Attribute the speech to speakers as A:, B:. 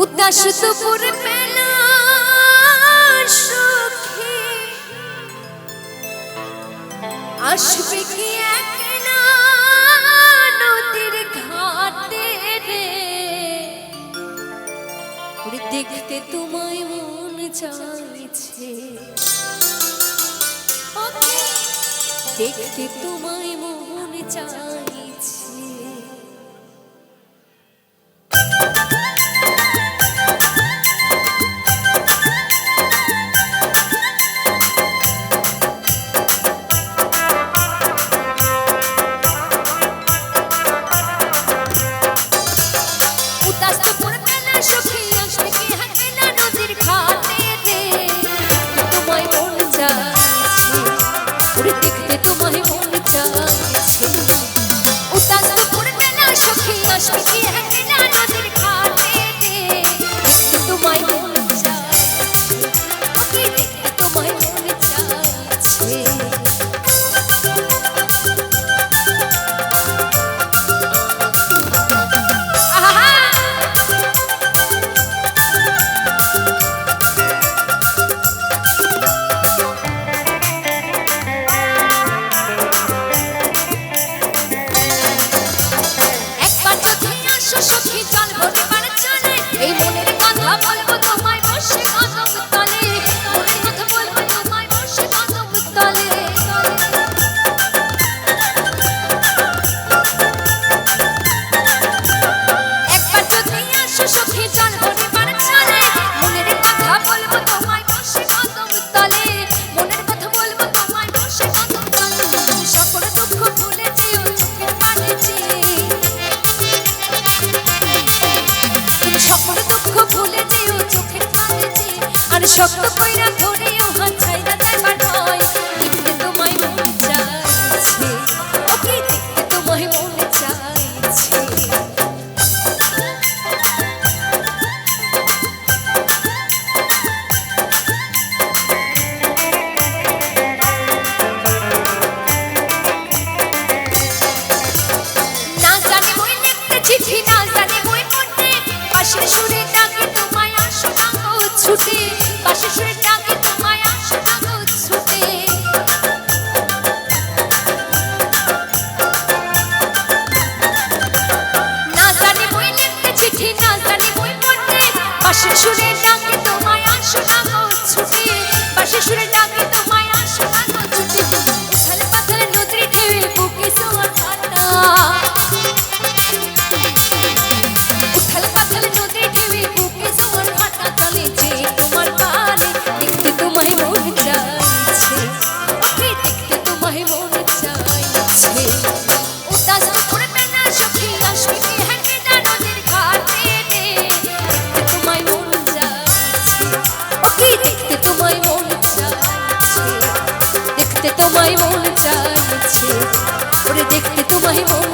A: উদাস দুপুর বেলা সখী। আসবে কি একলা নদীর ঘাটে রে? দেখতে তোমায় মন চাইছে। দেখতে তোমায় মন চাইছে দেখতে তোমায় মন চাইছে উদাস দুপুর বেলা সখী, আসবে কি হাকেলা নদীর ঘাটে তোমায় মন চাইছে দেখতে তোমায় মন চাইছে শক্ত কইরা ধরেও পাশের সুরে ডাকে তোমায় আসো না গো ছুটে। পাশের সুরে ডাকে তোমায় আসো না গো ছুটে। উথালে পাথালে নদী ঢেউয়ে বুকে সোয়ার ভাটা উথাল পাথাল নদী ঢেউয়ে বুকে জোয়ার ভাটা তলে যে তোমার পারে, দেখতে তোমায় মন চাইছে। দেখতে তোমায় মন চাইছে। উদাস দুপুর বেলা সখী আসবে তোমায় মন